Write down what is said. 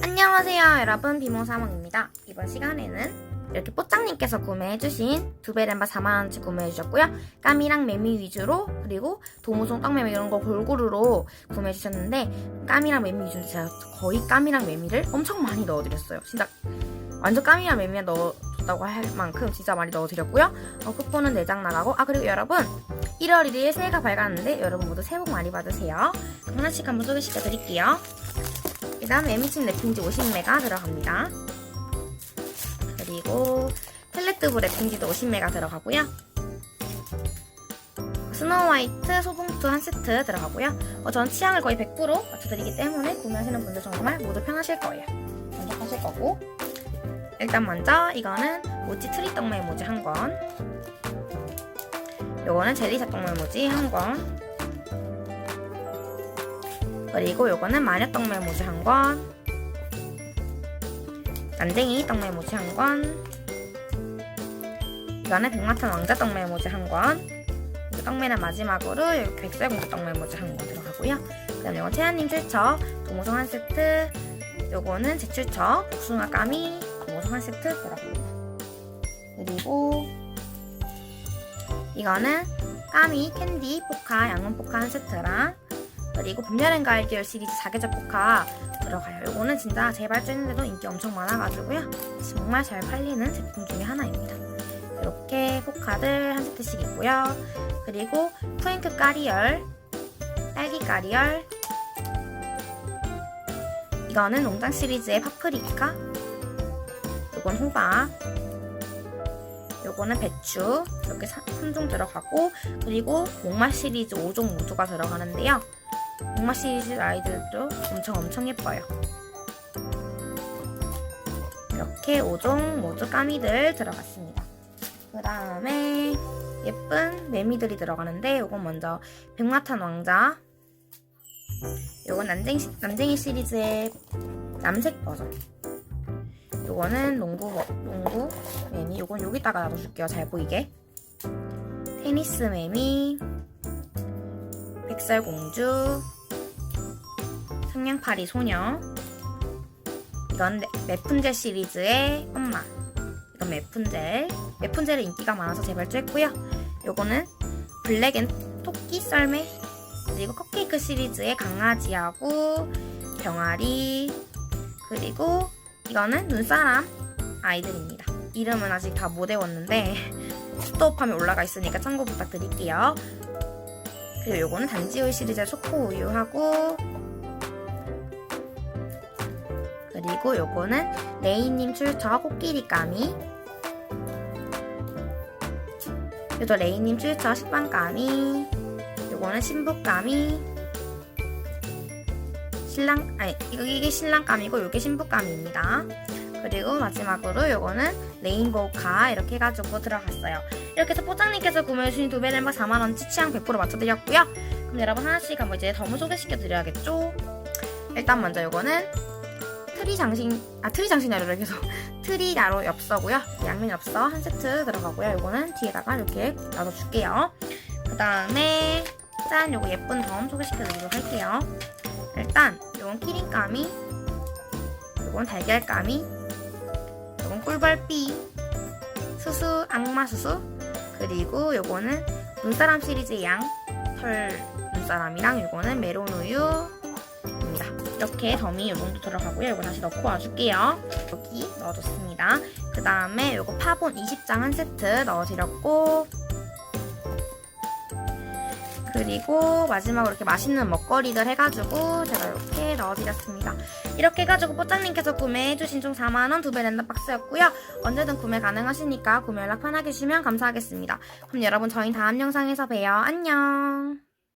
안녕하세요 여러분. 비모사몽입니다. 이번 시간에는 이렇게 뽀짱님께서 구매해주신 두베렌바 4만원치 구매해주셨고요. 까미랑 메미 위주로 그리고 도무송 떡메미 이런 거 골고루로 구매해주셨는데 까미랑 메미 위주로 제가 거의 까미랑 메미를 엄청 많이 넣어드렸어요. 진짜 완전 까미랑 메미에 넣어줬다고 할 만큼 진짜 많이 넣어드렸고요. 어, 쿠폰은 4장 나가고 아 그리고 여러분 1월 1일 새해가 밝았는데 여러분 모두 새해 복 많이 받으세요. 하나씩 한번 소개시켜드릴게요 일단 에미친 랩핑지 50메가 들어갑니다. 그리고 텔레뜨브 랩핑지도 50메가 들어가고요. 스노우 화이트 소봉투 한 세트 들어가고요. 어, 전 취향을 거의 100% 맞춰드리기 때문에 구매하시는 분들 정말 모두 편하실 거예요. 만족하실 거고 일단 먼저 이거는 모찌 트리 떡메 모지 한 권. 요거는 젤리샷 떡메 모지 한 권. 그리고 요거는 마녀 떡메 모지 한 권. 난쟁이 떡메 모지 한 권. 이거는 백마탄 왕자 떡메 모지 한 권. 이 떡메는 마지막으로 이렇게 백설공주 떡메 모지 한 권 들어가고요. 그 다음 요건 채아님 출처 도무송 한 세트. 요거는 제 출처 복숭아 까미 도무송 한 세트 들어갑니다. 그리고 이거는 까미 캔디 포카 양은 포카 한 세트랑 그리고 봄여름 가을 겨울 시리즈 사계절 포카 들어가요. 요거는 진짜 재발주했는데도 인기 엄청 많아가지고요. 정말 잘 팔리는 제품 중에 하나입니다. 이렇게 포카들 한 세트씩 있고요. 그리고 푸잉크 까리얼, 딸기 까리얼, 이거는 농장 시리즈의 파프리카, 요건 호박, 요거는 배추 이렇게 3종 들어가고 그리고 목맛 시리즈 5종 모두가 들어가는데요. 목마 시리즈 아이들도 엄청 엄청 예뻐요. 이렇게 5종 모두 까미들 들어갔습니다. 그 다음에 예쁜 매미들이 들어가는데 요건 먼저 백마탄 왕자. 요건 난쟁이, 난쟁이 시리즈의 남색 버전. 요거는 농구, 농구 매미. 요건 여기다가 놔둬줄게요. 잘 보이게. 테니스 매미 백설공주 성냥파리 소녀 이건 매- 매푼젤 시리즈의 엄마. 이건 매푼젤. 매푼젤은 인기가 많아서 재발주했고요. 요거는 블랙앤 토끼 썰매 그리고 컵케이크 시리즈의 강아지하고 병아리 그리고 이거는 눈사람 아이들입니다. 이름은 아직 다 못 외웠는데 스토어팜에 올라가 있으니까 참고 부탁드릴게요 그리고 요거는 단지우유 시리즈 초코 우유하고 그리고 요거는 레이님 출처 코끼리 까미. 요도 레이님 출처 식빵 까미. 요거는 신부 까미. 신랑 아니 이거 이게 신랑 까미고 요게 신부 까미입니다. 그리고 마지막으로 요거는 레인보우 카 이렇게 해가지고 들어갔어요. 이렇게 해서 포장님께서 구매해주신 두배렘바 4만원치 취향 100% 맞춰드렸고요. 그럼 여러분 하나씩 한번 이제 덤을 소개시켜드려야겠죠? 일단 먼저 요거는 트리 장신, 아 트리 장신야로를 계속 트리 나로 엽서고요. 양면 엽서 한 세트 들어가고요. 요거는 뒤에다가 이렇게 놔둬줄게요. 그 다음에 짠 요거 예쁜 덤 소개시켜드리도록 할게요. 일단 요건 키링까미 요건 달걀까미 요건 꿀벌삐 수수 악마 수수 그리고 요거는 눈사람 시리즈 양털 눈사람이랑 요거는 메론 우유입니다. 이렇게 덤이 요 정도 들어가고요. 요거 다시 넣고 와줄게요. 여기 넣어줬습니다. 그 다음에 요거 파본 20장 한 세트 넣어드렸고 그리고 마지막으로 이렇게 맛있는 먹거리들 해가지고 제가 이렇게 넣어드렸습니다. 이렇게 해가지고 뽀짱님께서 구매해주신 총 4만원 두배 랜덤 박스였고요. 언제든 구매 가능하시니까 구매 연락 편하게 주시면 감사하겠습니다. 그럼 여러분 저희 다음 영상에서 봬요. 안녕.